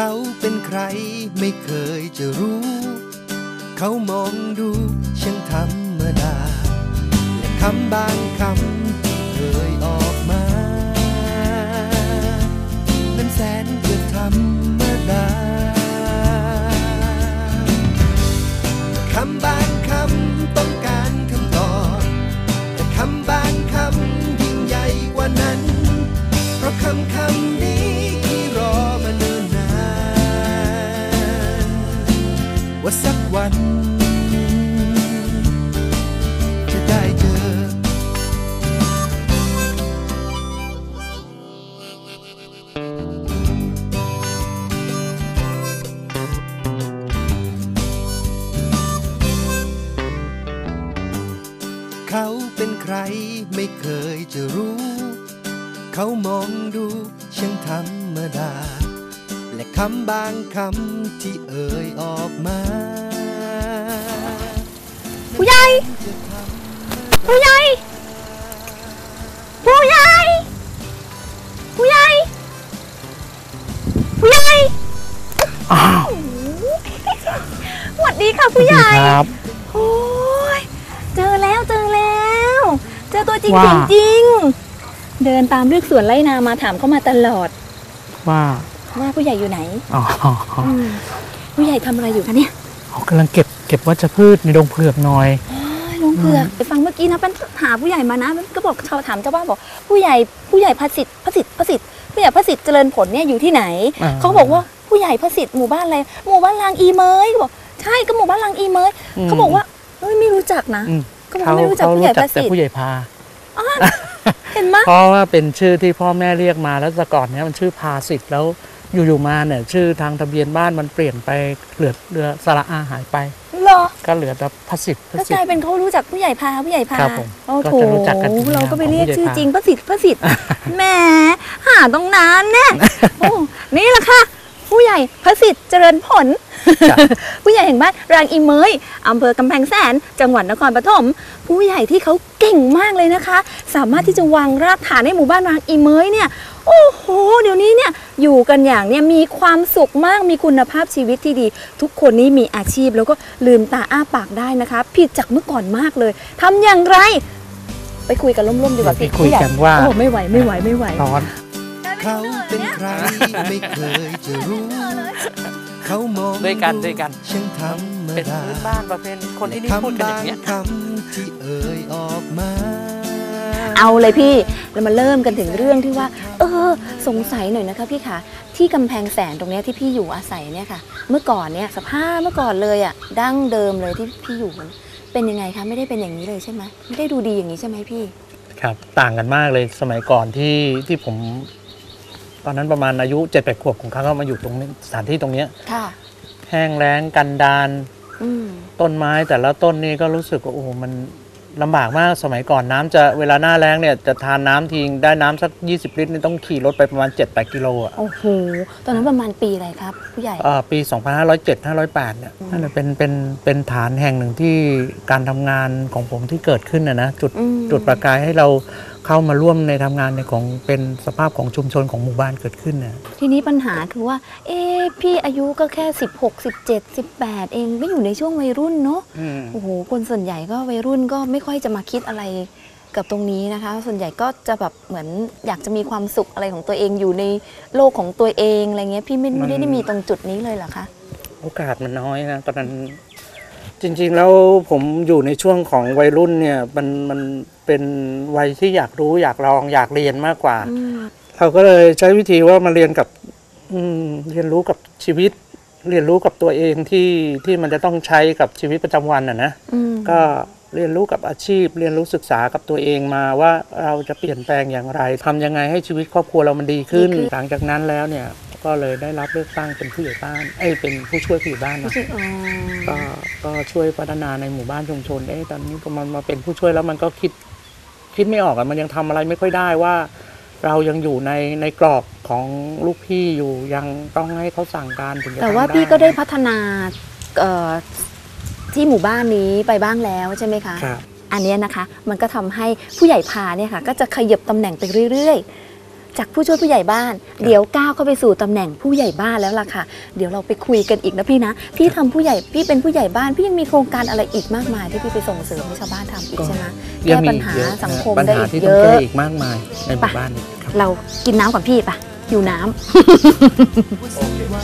เขาเป็นใครไม่เคยจะรู้ เขามองดูช่างธรรมดา และคำบางคำที่เคยออกมา นั้นแสน สักวัน ค่ะผู้ใหญ่ครับโอ้ยเจอแล้วเจอแล้ว เจอตัวจริงว่าเสียงจริงเดินตามเลือกสวนไล่นามาถามเขามาตลอด ว่าว่าผู้ใหญ่อยู่ไหนอ๋ออืมผู้ใหญ่ทำอะไรอยู่คะเนี่ยเขากำลังเก็บเก็บวัชพืชในดงเผือกหน่อย โอ้ยลุงเผือกไปฟังเมื่อกี้นะเป็นหาผู้ใหญ่มานะก็บอกชาวถามเจ้าบ้านบอก ผู้ใหญ่ผู้ใหญ่พระสิทธิ์พระสิทธิ์พระสิทธิ์ผู้ใหญ่พระสิทธิ์เจริญผลเนี่ยอยู่ที่ไหนอ่า เขาบอกว่าผู้ใหญ่พระสิทธิ์หมู่บ้านอะไรหมู่บ้านลางอีเมยเขาบอกใช่ก็ หมู่บ้านลางอีเมยเขาบอกว่าเฮ้ยไม่รู้จักนะอืมก็บอกว่าไม่รู้จักเขาผู้ใหญ่พระแต่สิทธิ์ผู้ใหญ่พาเห็นไหมเพราะว่าเป็นชื่อที่พ่อแม่เรียกมาแล้วแต่ก่อนเนี้ยมันชื่อพาสิทธิ์แล้วอยู่ๆมาเนี่ยชื่อทางทะเบียนบ้านมันเปลี่ยนไปเหลือเหลือสระอาหายไปเหรอก็เหลือแต่พระสิทธิ์พระแล้วสิกทลายธิ์เป็นเขารู้จักผู้ใหญ่พาผู้ใหญ่พาครับผมโอ้ก็โหจะรู้จักกันเป็นเราก็ไปเรียกผู้ใหญ่ชื่อพาจริงพระสิทธิ์พระสิทธิ์แหมหาต้องนานแน่โอ้นี่แหละค่ะ ผู้ใหญ่พระสิทธิ์เจริญผล ผู้ใหญ่แห่งบ้านรางอีเมยอำเภอกำแพงแสน จังหวัดนครปฐมผู้ใหญ่ที่เขาเก่งมากเลยนะคะ สามารถที่จะวางรากฐานให้หมู่บ้านรางอีเมยเนี่ยโอ้โห เดี๋ยวนี้เนี่ยอยู่กันอย่างเนี่ยมีความสุขมากมีคุณภาพชีวิตที่ดี ทุกคนนี้มีอาชีพแล้วก็ลืมตาอ้าปากได้นะคะ ผิดจากเมื่อก่อนมากเลยทำอย่างไร ไปคุยกันล่มๆดีกว่าไปพี่คุยผู้ใหญ่กันว่า โอ้ไม่ไหวไม่ไหวไม่ไหว ร้อน เขาเป็นใครไม่เคยจะรู้ เขามองด้วยกันด้วยกันช่างธรรมเป็นดาพื้นบ้านประเพณีคนที่นี่พูดกันอย่างเงี้ยคำบางคำที่เอ่ยออกมา เอาเลยพี่เรามาเริ่มกันถึงเรื่องที่ว่า เออ สงสัยหน่อยนะคะพี่คะที่กำแพงแสนตรงเนี้ยที่พี่อยู่อาศัยเนี่ยค่ะ เมื่อก่อนเนี่ยสภาพเมื่อก่อนเลยอะดั้งเดิมเลยที่พี่อยู่เป็นยังไงคะไม่ได้เป็นอย่างนี้เลยใช่ไหมไม่ได้ดูดีอย่างนี้ใช่ไหมพี่ครับต่างกันมากเลยสมัยก่อนที่ที่ผม ตอนนั้นประมาณอายุเจ็ดแปดขวบของเขาก็มาอยู่ตรงนี้สถานที่ตรงเนี้ยค่ะ แห้งแล้งกันดานอืมต้นไม้แต่ละต้นนี่ก็รู้สึกว่าโอ้โหมันลำบากมากสมัยก่อนน้ำจะเวลาหน้าแล้งเนี่ยจะทานน้ำทิ้งได้น้ำสัก 20 ลิตรนี่ต้องขี่รถไปประมาณ 7-8 กิโลอะโอ้โหตอนนั้นประมาณปีอะไรครับ ผู้ใหญ่อ่าปี 2507 508เนี่ยนั่นนะเป็นเป็นเป็นฐานแห่งหนึ่งที่การทำงานของผมที่เกิดขึ้นนะนะจุด อืม จุดประกายให้เรา เข้ามาร่วมในทำงานในของเป็นสภาพของชุมชนของหมู่บ้านเกิดขึ้นนะทีนี้ปัญหาคือว่า เอ๊ะพี่อายุก็แค่ 16 17 18 เองไม่อยู่ในช่วงวัยรุ่นเนาะโอ้โหคนส่วนใหญ่ก็วัยรุ่นก็ไม่ค่อยจะมาคิดอะไรกับตรงนี้นะคะ ส่วนใหญ่ก็จะแบบเหมือนอยากจะมีความสุขอะไรของตัวเองอยู่ในโลกของตัวเองอะไรเงี้ยพี่ไม่ไม่ได้มีตรงจุดนี้เลยเหรอคะโอกาสมันน้อยนะตอนนั้นจริงๆแล้วผมอยู่ในช่วงของวัยรุ่นเนี่ยมันมัน เป็นวัยที่อยากรู้อยากลองอยากเรียนมากกว่าอืมเราก็เลยใช้วิธีว่ามาเรียนกับอืมเรียนรู้กับชีวิต เรียนรู้กับตัวเองที่ที่มันจะต้องใช้กับชีวิตประจำวันอะนะอืมก็เรียนรู้กับอาชีพ เรียนรู้ศึกษากับตัวเองมาว่าเราจะเปลี่ยนแปลงอย่างไรทำยังไงให้ชีวิตครอบครัวเรามันดีขึ้น หลังจากนั้นแล้วเนี่ยก็เลยได้รับเลือกตั้งเป็นผู้ใหญ่บ้านเอ้ยเป็นผู้ช่วยผู้ใหญ่บ้านรู้นะสึกอ๋อก็ก็ช่วยพัฒนาในหมู่บ้านชุมชนเอ๊ะตอนนี้พอมันมาเป็นผู้ช่วยแล้วมันก็คิด คิดไม่ออกอะมันยังทำอะไรไม่ค่อยได้ว่า เรายังอยู่ในในกรอบของลูกพี่อยู่ยังต้องให้เขาสั่งการถึงจะแต่ว่าทำพี่ก็ได้พัฒนาเอ่อที่หมู่บ้านนี้ไปบ้างแล้วใช่ไหมคะครับอันเนี้ยนะคะมันก็ทำให้ผู้ใหญ่พาเนี่ยค่ะ ก็จะขยับตำแหน่งไปเรื่อย ๆ จากผู้ช่วยผู้ใหญ่บ้าน เดี๋ยวก้าวเข้าไปสู่ตำแหน่งผู้ใหญ่บ้านแล้วล่ะค่ะ เดี๋ยวเราไปคุยกันอีกนะพี่นะ พี่ทำผู้ใหญ่พี่เป็นผู้ใหญ่บ้าน พี่ยังมีโครงการอะไรอีกมากมาย ที่พี่ไปส่งเสริมให้ชาวบ้านทำอีกใช่ไหมแก้ปัญหาเยอะสังคมปัญได้หาอีกที่เยต้องอะแก้อีกมากมายในหมู่บ้านนี้ครับเรากินน้ำก่อนพี่ปะหิวน้ำว่า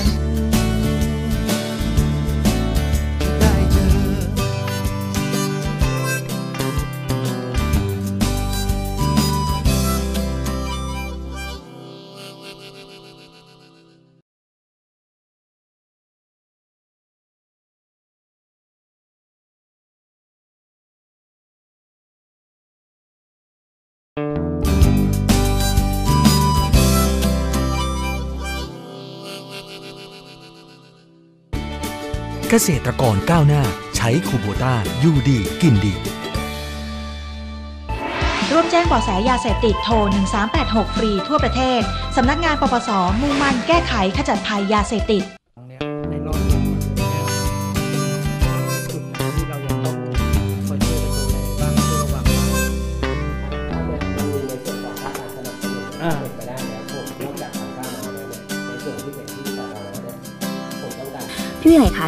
เกษตรกรก้าวหน้า ใช้คูโบต้าอยู่ดีกินดีร่วมแจ้งเบาะแสยาเสพติดโทร 1386 ฟรีทั่วประเทศ สำนักงานปปส มุ่งมั่นแก้ไขขจัดภัยยาเสพติด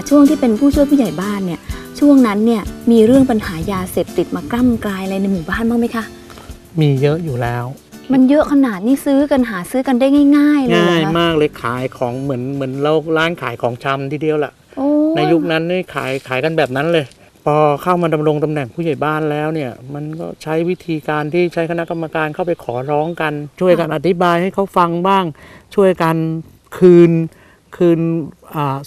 ช่วงที่เป็นผู้ช่วยผู้ใหญ่บ้านเนี่ย ช่วงนั้นเนี่ยมีเรื่องปัญหายาเสพติดมากล้ำกลายอะไรในหมู่บ้านบ้างไหมคะ มีเยอะอยู่แล้ว มันเยอะขนาดนี้ซื้อกันหาซื้อกันได้ง่าย ๆ เลยเหรง่าอยคะมากเลยขายของเหมือนเหมือนเราร้านขายของชำทีเดียวแหละโอ้ในยุคนั้นนี่ขายขายกันแบบนั้นเลย พอเข้ามาดำรงตำแหน่งผู้ใหญ่บ้านแล้วเนี่ย มันก็ใช้วิธีการที่ใช้คณะกรรมการเข้าไปขอร้องกัน ช่วยกันอธิบายให้เขาฟังบ้าง ช่วยกันคืนคืนอ่า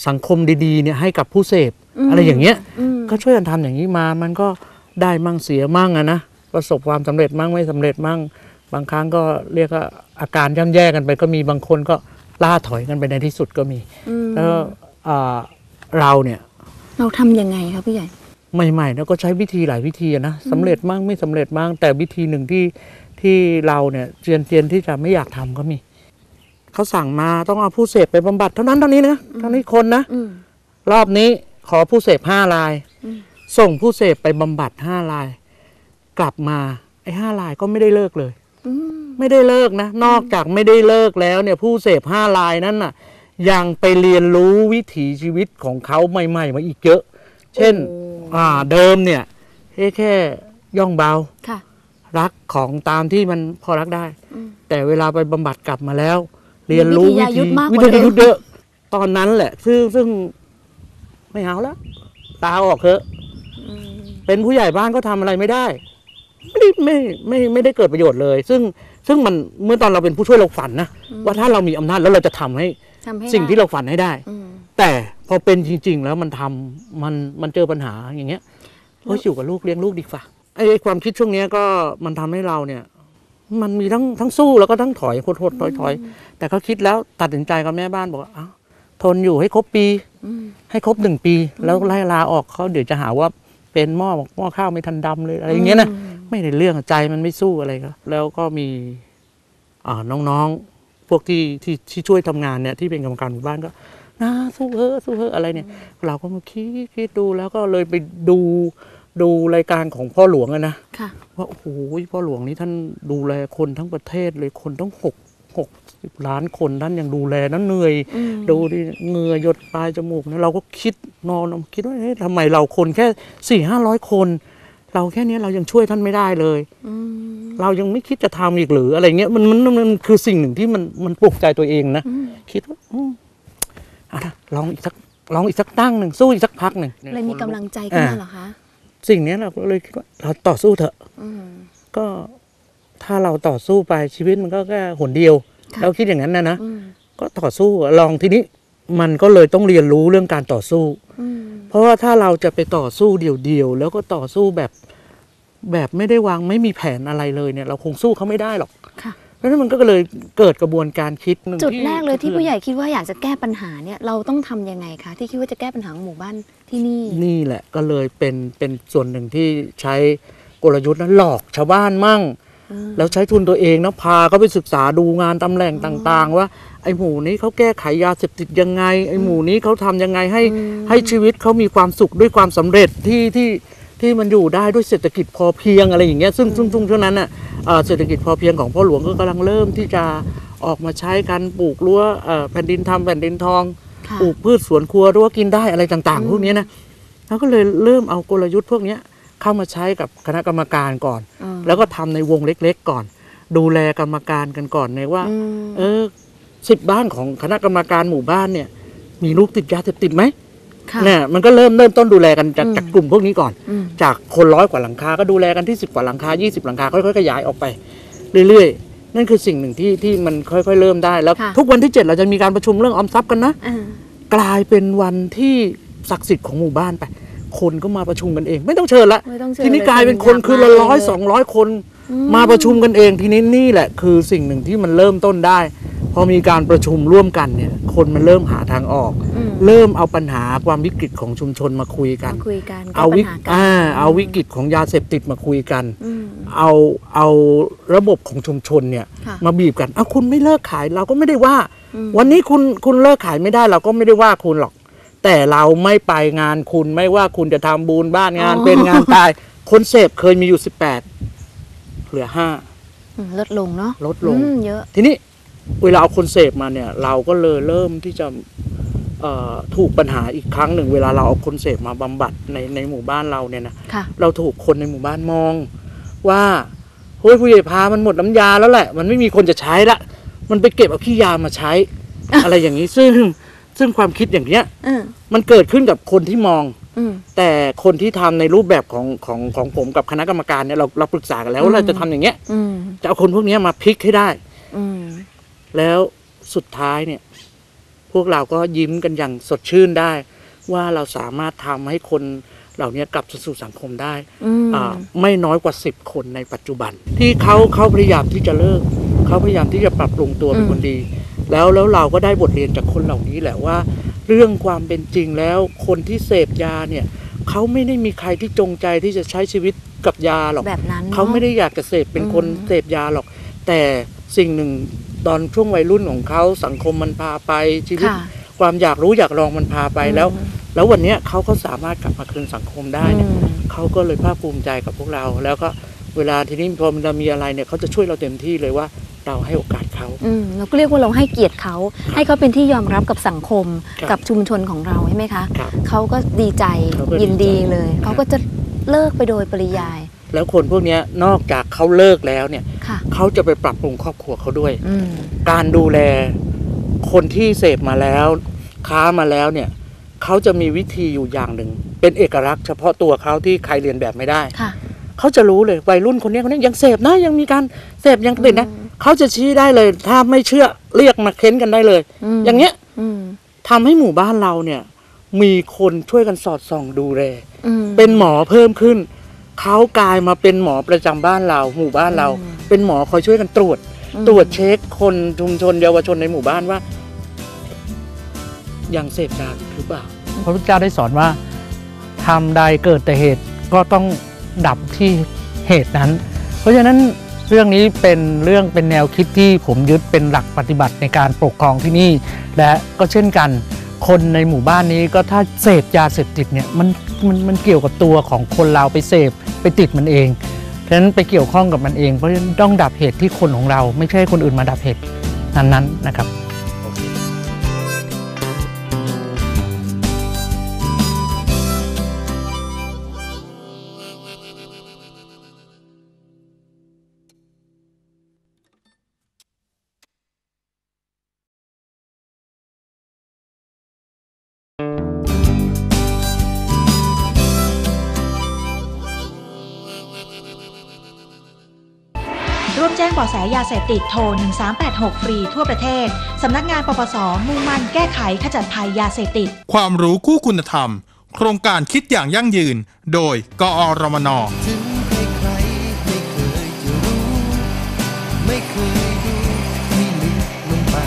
สังคมดีๆเนี่ยให้กับผู้เสพอะไรอย่างเงี้ยมก็ช่วยกันทำอย่างนี้มา มันก็ได้มั่งเสียมั่งอะนะประสบความสำเร็จมั่งไม่สำเร็จมั่ง บางครั้งก็เรียกว่าอาการย่ำแย่กันไป ก็มีบางคนก็ล่าถอยกันไปในที่สุดก็มีอืมแล้วอ่าเราเนี่ยเราทำยังไงคะพี่ใหญ่ใหม่ๆแล้วก็ใช้วิธีหลายวิธีอะนะสำเร็จมั่งไม่สำเร็จมั่งแต่วิธีหนึ่งที่ที่เราเนี่ยเจียนเจียนที่จะไม่อยากทำก็มี เขาสั่งมาต้องเอาผู้เสพไปบำบัดเท่านั้นเท่านี้นะเท่านี้คนนะอืมรอบนี้ขอผู้เสพห้ารายอืมส่งผู้เสพไปบำบัดห้าราย กลับมา ไอ้ห้ารายก็ไม่ได้เลิกเลยอืมไม่ได้เลิกนะ นอกจากไม่ได้เลิกแล้วเนี่ย ผู้เสพห้ารายนั้นน่ะ ยังไปเรียนรู้วิถีชีวิตของเขาใหม่ ๆ มาอีกเยอะ เช่น อ่าเดิมเนี่ยแค่แค่ย่องเบาค่ะรักของตามที่มันพอรักได้อืมแต่เวลาไปบำบัดกลับมาแล้ว เรียนรู้วิทยายุทธมากกว่าวิทยายุทธเดิมเยอะตอนนั้นแหละ ซึ่งซึ่งไม่เอาแล้วตาออกเถอะอืมเป็นผู้ใหญ่บ้านก็ทำอะไรไม่ได้ ไม่ได้ไม่ไม่ไม่ได้เกิดประโยชน์เลย ซึ่งซึ่งมันเมื่อตอนเราเป็นผู้ช่วยเราฝันนะว่าถ้าเรามีอำนาจแล้วเราจะทำให้ทำให้สิ่งได้ที่เราฝันให้ได้อืมแต่พอเป็นจริง ๆ แล้วมันทำมันมันเจอปัญหาอย่างเงี้ยเฮ้ยอยู่กับลูกเลี้ยงลูกดีกว่าไอ้ไอ้ความคิดช่วงเนี้ยก็มันทำให้เราเนี่ย มันมีทั้งทั้งสู้แล้วก็ทั้งถอยโหดๆถอยถอยแต่ก็คิดแล้วตัดสินใจกับแม่บ้านบอกว่าเอ้าทนอยู่ให้ครบปีอืมให้ครบหนึ่งปี แล้วไล่ลาออกเขาเดี๋ยวจะหาว่าเป็นหม้อหม้อข้าวไม่ทันดำเลยอะไรอย่างเงี้ยนะไม่ได้เรื่องใจมันไม่สู้อะไรก็แล้วก็มีอ่าน้องๆพวกที่ที่ที่ช่วยทำงานเนี่ยที่เป็นกรรมการหมู่บ้านก็นะสู้เฮอะสู้เฮอะอะไรเนี่ย เราก็มาคิดคิดดูแล้วก็เลยไปดู ดูรายการของพ่อหลวงอะนะค่ะ ว่าโอ้โหพ่อหลวงนี่ท่านดูแลคนทั้งประเทศเลยคนต้องหกหกสิบล้านคนท่านยังดูแลนั้นเหนื่อย อืม ดูดิเหงื่อหยดปลายจมูกนะเราก็คิดนอนคิดว่าเฮ้ยทำไมเราคนแค่สี่ห้าร้อยคน เราแค่เนี้ยเรายังช่วยท่านไม่ได้เลย อืมเรายังไม่คิดจะทำอีกหรืออะไรเงี้ยมันมันมันคือสิ่งหนึ่งที่มันมันปลุกใจตัวเองนะ อืมคิดว่าอืมเอาละลองอีกสักลองอีกสักตั้งหนึ่งสู้อีกสักพักหนึ่งเลยมีกำลังใจขึ้นมาเหรอคะ สิ่งเนี้ยเราก็เลยคิดว่าเราต่อสู้เถอะอืมก็ถ้าเราต่อสู้ไปชีวิตมันก็แค่หนเดียวค่ะเราคิดอย่างนั้นนะนะอืมก็ต่อสู้ลองทีนี้มันก็เลยต้องเรียนรู้เรื่องการต่อสู้อืมเพราะว่าถ้าเราจะไปต่อสู้เดี่ยวๆแล้วก็ต่อสู้แบบแบบไม่ได้วางไม่มีแผนอะไรเลยเนี่ย เราคงสู้เขาไม่ได้หรอกค่ะ เพราะฉะนั้นมันก็เลยเกิดกระบวนการคิดหนึ่งจุดแรกเลยที่สะทือนผู้ใหญ่คิดว่าอยากจะแก้ปัญหาเนี่ยเราต้องทำยังไงคะที่คิดว่าจะแก้ปัญหาของหมู่บ้านที่นี่ นี่แหละก็เลยเป็นเป็นส่วนหนึ่งที่ใช้กลยุทธ์นั้นหลอกชาวบ้านมั่งอืมแล้วใช้ทุนตัวเองนะพาเขาไปศึกษาดูงานตำแหน่งต่างๆ ว่าไอ้หมู่นี้เขาแก้ไขยาเสพติดยังไง ไอ้หมู่นี้เขาทำยังไงให้อืมให้ชีวิตเขามีความสุขด้วยความสำเร็จที่ที่ที่มันอยู่ได้ด้วยเศรษฐกิจพอเพียงอะไรอย่างเงี้ยซึ่งซึ่งซึ่งช่วงนั้นน่ะ เอ่อเศรษฐกิจพอเพียงของพ่อหลวงก็กำลังเริ่มที่จะออกมาใช้การปลูกรั้วเอ่อแผ่นดินทำแผ่นดินทองค่ะปลูกพืชสวนครัวรั้วกินได้อะไรต่างอืมๆพวกเนี้ยนะแล้วก็เลยเริ่มเอากลยุทธ์พวกเนี้ยเข้ามาใช้กับคณะกรรมการก่อนอืมแล้วก็ทำในวงเล็กๆก่อน ดูแลกรรมการกันก่อนในว่าอืมเออสิบบ้านของคณะกรรมการหมู่บ้านเนี่ย มีลูกติดยาเสพติดไหมค่ะ เนี่ยมันก็เริ่มเริ่มต้นดูแลกันจากอืมจากกลุ่มพวกนี้ก่อนอืมจากคนร้อยกว่าหลังคา ก็ดูแลกันที่สิบกว่าหลังคา 20 หลังคาค่อยๆขยายออกไปเรื่อยๆ นั่นคือสิ่งหนึ่งที่ที่มันค่อยๆเริ่มได้แล้วค่ะทุกวันที่ 7 เราจะมีการประชุมเรื่องออมทรัพย์กันนะอ่ากลายเป็นวันที่ศักดิ์สิทธิ์ของหมู่บ้านไป คนก็มาประชุมกันเอง ไม่ต้องเชิญละไม่ต้องเชิญทีนี้เลยกลายเป็นคนอยากคือละมาร้อยเลยสองร้อยคนอืมาประชุมกันเองทีนี้นี่แหละ คือสิ่งหนึ่งที่มันเริ่มต้นได้พ อมีการประชุมร่วมกันเนี่ย คนมันเริ่มหาทางออก อืมเริ่มเอาปัญหาความวิกฤตของชุมชนมาคุยกันมาคุยกันแก้เอาวิปัญหากันอ่าเอาวิกฤตของยาเสพติดมาคุยกัน อืม เอาเอาระบบของชุมชนเนี่ยค่ะมาบีบกันเอาคุณไม่เลิกขายเราก็ไม่ได้ว่า อืม วันนี้คุณคุณเลิกขายไม่ได้เราก็ไม่ได้ว่าคุณหรอก แต่เราไม่ไปงานคุณไม่ว่าคุณจะทำบุญบ้านงานเป็นงานตาย คนเสพเคยมีอยู่สิบแปดเหลือห้าอืมลดลงเนาะลดลง อืมเยอะ ทีนี้ เวลาเอาคนเสพมาเนี่ย เราก็เลยเริ่มที่จะเอ่อถูกปัญหาอีกครั้งหนึ่ง เวลาเราเอาคนเสพมาบำบัดในในหมู่บ้านเราเนี่ยนะค่ะเราถูกคนในหมู่บ้านมอง ว่าเฮ้ยผู้ใหญ่พามันหมดน้ำยาแล้วแหละ มันไม่มีคนจะใช้ละ มันไปเก็บเอาขี้ยามาใช้ อะไรอย่างนี้ซึ่งซึ่งความคิดอย่างเนี้ยอืมมันเกิดขึ้นกับคนที่มองอืมแต่คนที่ทำในรูปแบบของของของผมกับคณะกรรมการเนี่ยเราเราปรึกษากันแล้วว่าเราจะทำอย่างเงี้ยอืมจะเอาคนพวกเนี้ยมาพลิกให้ได้อืม แล้วสุดท้ายเนี่ย พวกเราก็ยิ้มกันอย่างสดชื่นได้ ว่าเราสามารถทำให้คนเหล่านี้กลับสู่สังคมได้อืมอ่าไม่น้อยกว่าสิบคนในปัจจุบัน ที่เขาเขาพยายามที่จะเลิกเขาพยายามที่จะปรับปรุงตัวเป็นคนดี แล้วแล้วเราก็ได้บทเรียนจากคนเหล่านี้แหละว่า เรื่องความเป็นจริงแล้วคนที่เสพยาเนี่ยเขาไม่ได้มีใครที่จงใจที่จะใช้ชีวิตกับยาหรอกแบบนั้นนะเขาไม่ได้อยากจะเสพเป็นคนอืมเสพยาหรอก แต่สิ่งหนึ่ง ตอนช่วงวัยรุ่นของเขาสังคมมันพาไปชีวิต ค่ะความอยากรู้อยากลองมันพาไปแล้ว อืม แล้ววันเนี้ยเขาก็สามารถกลับมาคืนสังคมได้เนี่ย อืม เขาก็เลยภาคภูมิใจกับพวกเรา แล้วก็เวลาทีนี้พอมันจะมีอะไรเนี่ยเขาจะช่วยเราเต็มที่เลยว่าเราให้โอกาสเขา อืมเราก็เรียกว่าเราให้เกียรติเขา ให้เขาเป็นที่ยอมรับกับสังคมครับ กับชุมชนของเราใช่ไหมคะ ครับ เขาก็ดีใจเขาก็ดีใจยินดีเลย ครับ เขาก็จะเลิกไปโดยปริยาย แล้วคนพวกเนี้ยนอกจากเขาเลิกแล้วเนี่ยค่ะเขาจะไปปรับปรุงครอบครัวเขาด้วยอืมการดูแลคนที่เสพมาแล้ว ค้ามาแล้วเนี่ยเขาจะมีวิธีอยู่อย่างหนึ่ง เป็นเอกลักษณ์เฉพาะตัวเขาที่ใครเรียนแบบไม่ได้ค่ะเขาจะรู้เลยวัยรุ่นคนนี้คนนี้ยังเสพนะยังมีการเสพยังติดนะอืมเขาจะชี้ได้เลย ถ้าไม่เชื่อเรียกมาเค้นกันได้เลยมอย่างเงี้ยอืมทำให้หมู่บ้านเราเนี่ย มีคนช่วยกันสอดส่องดูแลอืมเป็นหมอเพิ่มขึ้น เขากลายมาเป็นหมอประจำบ้านเรา หมู่บ้านเราอืมเป็นหมอคอยช่วยกันตรวจอืมตรวจเช็คคนชุมชนเยาวชนในหมู่บ้านว่ายังเสพยาหรือเปล่าพระพุทธเจ้าได้สอนว่าทำใดเกิดแต่เหตุก็ต้องดับที่เหตุนั้น เพราะฉะนั้นเรื่องนี้เป็นเรื่องเป็นแนวคิดที่ผมยึดเป็นหลักปฏิบัติในการปกครองที่นี่ และก็เช่นกัน คนในหมู่บ้านนี้ก็ถ้าเสพยาเสพติดเนี่ยมันมันมันเกี่ยวกับตัวของคนเราไปเสพไปติดมันเองฉะนั้นไปเกี่ยวข้องกับมันเองเพราะฉะนั้นต้องดับเหตุที่คนของเรา ไม่ใช่คนอื่นมาดับเหตุนั้นๆนะครับ ยาเสพติดโทร 1386 ฟรีทั่วประเทศ สำนักงานปปส มุ่งมั่นแก้ไขขจัดภัยยาเสพติด ความรู้คู่คุณธรรม โครงการคิดอย่างยั่งยืน โดย กอรมนถึงใครๆไม่เคยจะรู้ไม่เคยดูที่ลึกลงไป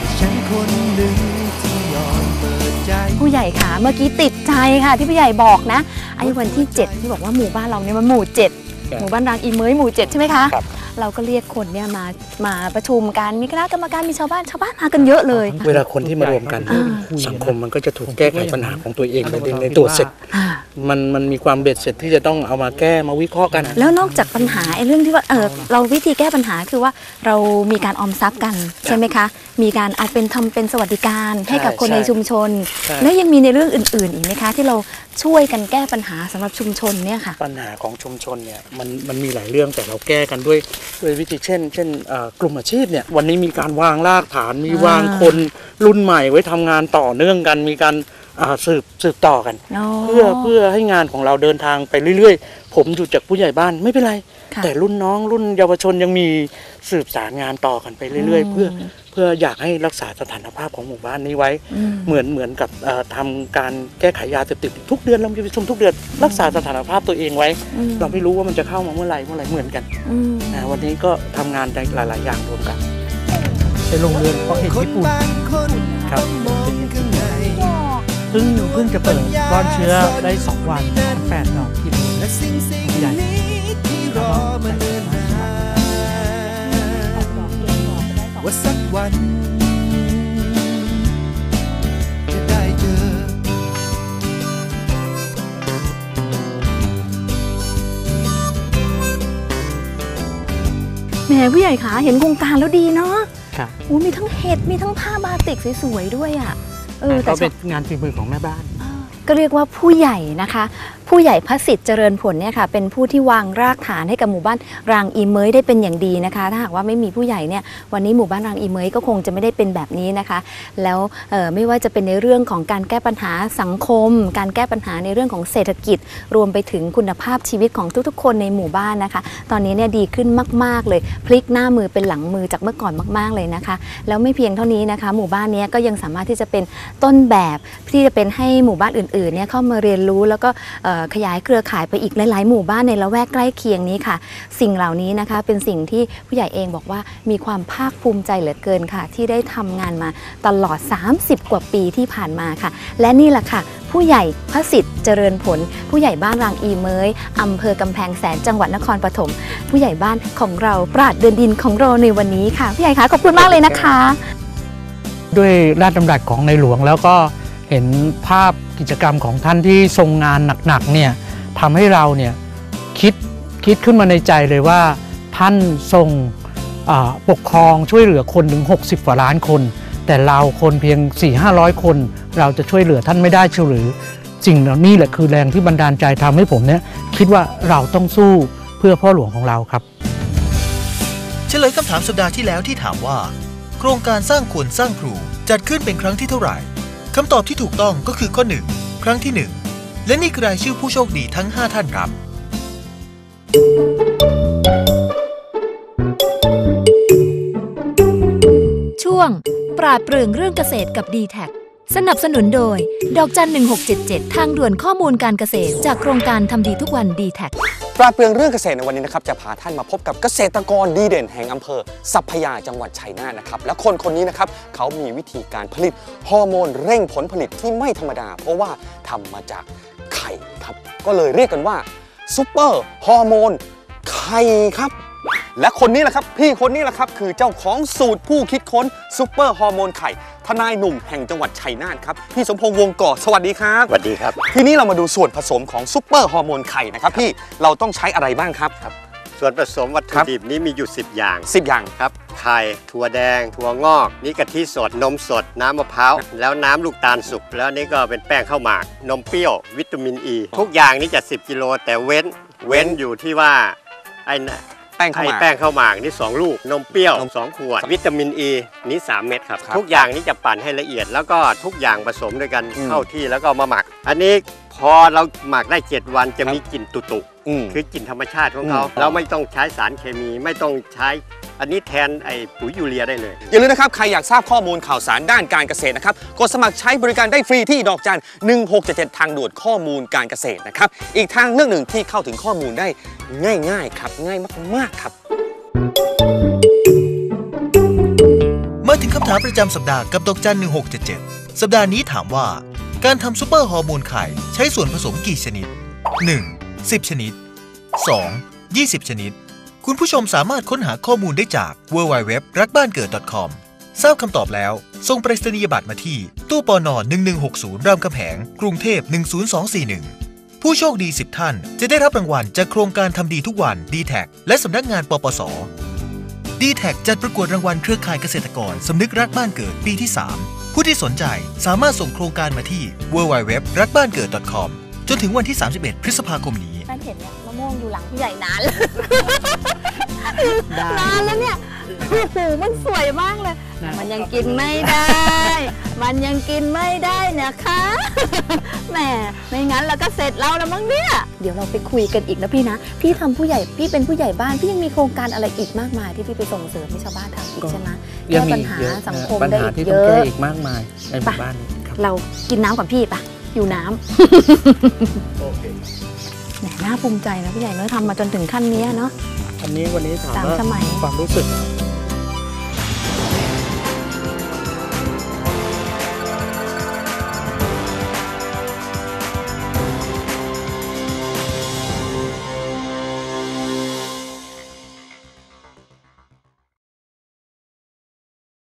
แต่ฉันคนหนึ่งที่ยอมเปิดใจผู้ใหญ่ค่ะ เมื่อกี้ติดใจค่ะที่ผู้ใหญ่บอกนะไอ้วันที่ 7 ที่บอกว่าหมู่บ้านเราเนี่ยมันหมู่ 7 หมู่บ้านรางอีเมยหมู่ 7 ใช่ไหมคะ ครับ เราก็เรียกคนเนี่ยมามาประชุมกันมีคณะกรรมการมีชาวบ้านชาวบ้านมากันเยอะเลย เวลาคนที่มารวมกันอ่าสังคมมันก็จะถูกแก้ไขปัญหาของตัวเองในในตัวเสร็จอ่า มันมันมีความเบ็ดเสร็จที่จะต้องเอามาแก้มาวิเคราะห์กัน แล้วนอกจากปัญหาไอ้เรื่องที่ว่าเออเราวิธีแก้ปัญหาคือว่าเรามีการออมทรัพย์กันใช่ไหมคะ มีการอาจเป็นทำเป็นสวัสดิการให้กับคนใช่ในชุมชนใช่แล้วยังมีในเรื่องอื่น ๆ อีกไหมคะ ที่เราช่วยกันแก้ปัญหาสำหรับชุมชนเนี่ยค่ะ ปัญหาของชุมชนเนี่ยมันมันมีหลายเรื่องแต่เราแก้กันด้วยด้วยวิธีเช่น เช่นเอ่อกลุ่มอาชีพเนี่ยวันนี้มีการวางรากฐานมีอ่าวางคนรุ่นใหม่ไว้ทำงานต่อเนื่องกันมีการอ่า สืบสืบต่อกันอ๋อเพื่อเพื่อให้งานของเราเดินทางไปเรื่อยๆ ผมอยู่จากผู้ใหญ่บ้านไม่เป็นไรค่ะแต่รุ่นน้องรุ่นเยาวชนยังมีสืบสารงานต่อกันไปเรื่อยอืมๆเพื่อเพื่ออยากให้รักษาสถานภาพของหมู่บ้านนี้ไว้อืมเหมือนเหมือนกับเอ่อทำการแก้ไขยาเสพติดทุกเดือนเรามีประชุมทุกเดือนรักษาสถานภาพตัวเองไว้อืมเราไม่รู้ว่ามันจะเข้ามาเมื่อไหร่เมื่อไหร่เหมือนกันอืมนะวันนี้ก็ทำงานในหลาย ๆ อย่างรวมกันเป็นโรงเรือนเพาะเห็ดคนญี่ปุ่นบางคนครับ ต้องมองข้างในเพิ่งเพิ่งจะเปิดก้อนเชื้อได้ 2 วันแปดดอกกิโลและสิ่งสิ่งใหญ่นี้ที่รอมาเดินหาว่าสักวัน จะได้เจอแหมผู้ใหญ่คะเห็นโครงการแล้วดีเนาะครับโอ้มีทั้งเห็ด มีทั้งผ้าบาติกสวยๆด้วยอะ เออแต่ก็ชเป็อนบงานฝีมือของแม่บ้าน ก็เรียกว่าผู้ใหญ่นะคะ ผู้ใหญ่พระสิทธิ์เจริญผลเนี่ยค่ะเป็นผู้ที่วางรากฐานให้กับหมู่บ้านรางอีเมยได้เป็นอย่างดีนะคะ ถ้าหากว่าไม่มีผู้ใหญ่เนี่ยวันนี้หมู่บ้านรางอีเมยก็คงจะไม่ได้เป็นแบบนี้นะคะ แล้วไม่ว่าจะเป็นในเรื่องของการแก้ปัญหาสังคม การแก้ปัญหาในเรื่องของเศรษฐกิจ รวมไปถึงคุณภาพชีวิตของทุกๆ คนในหมู่บ้านนะคะ ตอนนี้เนี่ยดีขึ้นมาก ๆ เลยพลิกหน้ามือเป็นหลังมือจากเมื่อก่อนมาก ๆเลยนะคะ แล้วไม่เพียงเท่านี้นะคะ หมู่บ้านนี้ก็ยังสามารถที่จะเป็นต้นแบบที่จะเป็นให้หมู่บ้านอื่นๆเนี่ยเข้ามาเรียนรู้แล้วก็ขยายเครือข่ายไปอีกหลาย ๆ หมู่บ้านในละแวกใกล้เคียงนี้ค่ะ สิ่งเหล่านี้นะคะเป็นสิ่งที่ผู้ใหญ่เองบอกว่ามีความภาคภูมิใจเหลือเกินค่ะ ที่ได้ทำงานมาตลอด 30 กว่าปีที่ผ่านมาค่ะ และนี่แหละค่ะ ผู้ใหญ่พระสิทธิ์เจริญผล ผู้ใหญ่บ้านรางอีเมยอำเภอกำแพงแสนจังหวัดนครปฐมผู้ใหญ่บ้านของเราปราดเดินดินของเราในวันนี้ค่ะผู้ใหญ่คะขอบคุณมากเลยนะคะ ด้วยราชดำรัสของในหลวงแล้วก็ เห็นภาพกิจกรรมของท่านที่ทรงงานหนักๆเนี่ยทำให้เราเนี่ยคิดคิดขึ้นมาในใจเลยว่าท่านทรงปกครองช่วยเหลือคนถึง 60กว่าล้านคน แต่เราคนเพียง 4 5 0 0 คน เราจะช่วยเหลือท่านไม่ได้เชียวหรือสิ่งเหล่านี้แหละคือแรงที่บันดาลใจทำให้ผมเนี่ยคิดว่าเราต้องสู้เพื่อพ่อหลวงของเราครับ เฉลยคำถามสัปดาห์ที่แล้วที่ถามว่า โครงการสร้างคนสร้างครูจัดขึ้นเป็นครั้งที่เท่าไหร่ คำตอบที่ถูกต้องก็คือข้อ 1 ครั้งที่ 1 และนี่คือรายชื่อผู้โชคดีทั้ง 5 ท่านครับ ช่วง ปราดเปรื่องเรื่องเกษตรกับ d t แทสนับสนุนโดย ดอกจัน 1677 ทางด่วนข้อมูลการเกษตรจากโครงการทำดีทุกวัน d t แท ปราเปรื่องเรื่องเกษตรในวันนี้นะครับจะพาท่านมาพบกับเกษตรกรดีเด่นแห่งอำเภอสัพพยาจังหวัดชัยนาทนะครับและคนคนนี้นะครับเขามีวิธีการผลิตฮอร์โมนเร่งผลผลิตที่ไม่ธรรมดา เพราะว่าทำมาจากไข่ครับ ก็เลยเรียกกันว่าซูเปอร์ฮอร์โมนไข่ครับ และคนนี้แหละครับ พี่คนนี้แหละครับ คือเจ้าของสูตรผู้คิดค้นซูเปอร์ฮอร์โมนไข่ ทนายหนุ่มแห่งจังหวัดชัยนาทครับ พี่สมพงษ์วงก่อสวัสดีครับ สวัสดีครับ ทีนี้เรามาดูส่วนผสมของซูเปอร์ฮอร์โมนไข่นะครับพี่เราต้องใช้อะไรบ้างครับ ส่วนผสมวัตถุครับ ดิบนี้มีอยู่ 10 อย่าง10 อย่าง ครับไข่ถั่วแดง ถั่วงอก นี่กะทิสดนมสด น้ำมะพร้าว แล้วน้ำลูกตาลสุก แล้วนี่ก็เป็นแป้งข้าวหมาก นมเปรี้ยว วิตามินอ e. ีทุกอย่างนี่จะ 10 กิโล แต่เว้น เว้นอยู่ที่ว่าไอ้น่ะ แป้งข้าวไอ้หมาก แป้งข้าวหมากนี่ 2 ลูก นมเปรี้ยว2ขวด วิตามินอ e. ีนี่ 3 เม็ดครับ ครับทุกอย่างนี่จะปั่นให้ละเอียด แล้วก็ทุกอย่างผสมด้วยกันอืมเข้าที่แล้วก็เอามาหมัก อันนี้พอเราหมักได้ 7 วันจะครับ มีกลิ่นตุตุอืม คือกลิ่นธรรมชาติของเขาอืม เราไม่ต้องใช้สารเคมีไม่ต้องใช้ อันนี้แทนไอ้ปุ๋ยยูเรียได้เลย อย่าลืมนะครับ ใครอยากทราบข้อมูลข่าวสารด้านการเกษตรนะครับ กดสมัครใช้บริการได้ฟรีที่ดอกจัน1677 ทางด่วนข้อมูลการเกษตรนะครับ อีกทางเรื่องหนึ่งที่เข้าถึงข้อมูลได้ ง่าย ๆ ครับง่ายมากๆครับ มาถึงคำถามประจำสัปดาห์กับดอกจัน 1677 สัปดาห์นี้ถามว่า การทำซูเปอร์ฮอร์โมนไข่ใช้ส่วนผสมกี่ชนิด 1. 10 ชนิด 2. 20 ชนิด คุณผู้ชมสามารถค้นหาข้อมูลได้จาก www รักบ้านเกิด .com ทราบคำตอบแล้ว ส่งไปรษณียบัตรมาที่ ตู้ปอนอ1160 รามคำแหง กรุงเทพ 10241 ผู้โชคดี 10 ท่าน จะได้รับรางวัลจากโครงการทำดีทุกวัน d t แทและสำนักงานปปส d t แทจัดประกวดรางวัลเครือข่ายเกษตรกรสำนึกรักบ้านเกิดปีที่ 3 ผู้ที่สนใจสามารถส่งโครงการมาที่ www รักบ้านเกิด .com จนถึงวันที่ 31 พฤษภาคมนี้ท่านเห็นเนี่ยมะม่วงอยู่หลังผู้ใหญ่นานแล้ว นานแล้วเนี่ย โอ้โหมันสวยมากเลยมันยังกินไม่ได้ มันยังกินไม่ได้นะคะ แหมไม่งั้นเราก็เสร็จแล้วแล้วมั้งเนี่ย เดี๋ยวเราไปคุยกันอีกนะพี่นะ พี่ทำผู้ใหญ่พี่เป็นผู้ใหญ่บ้านพี่ยังมีโครงการอะไรอีกมากมาย ที่พี่ไปส่งเสริมให้ชาวบ้านทำอีกใช่ไหมยัแก้งมีปัญหาเยอะสังคมปัญได้หาอีกที่เยต้องอะ แก้อีกมากมายในหมู่บ้านนี้ครับเรากินน้ำก่อนพี่ปะอยู่น้ำแหมน่าภูมิใจนะผู้ใหญ่เนอะทำมาจนถึงขั้นเนี้ยเนาะอันนี้วันนี้ถามสามว่าสมัย ความรู้สึก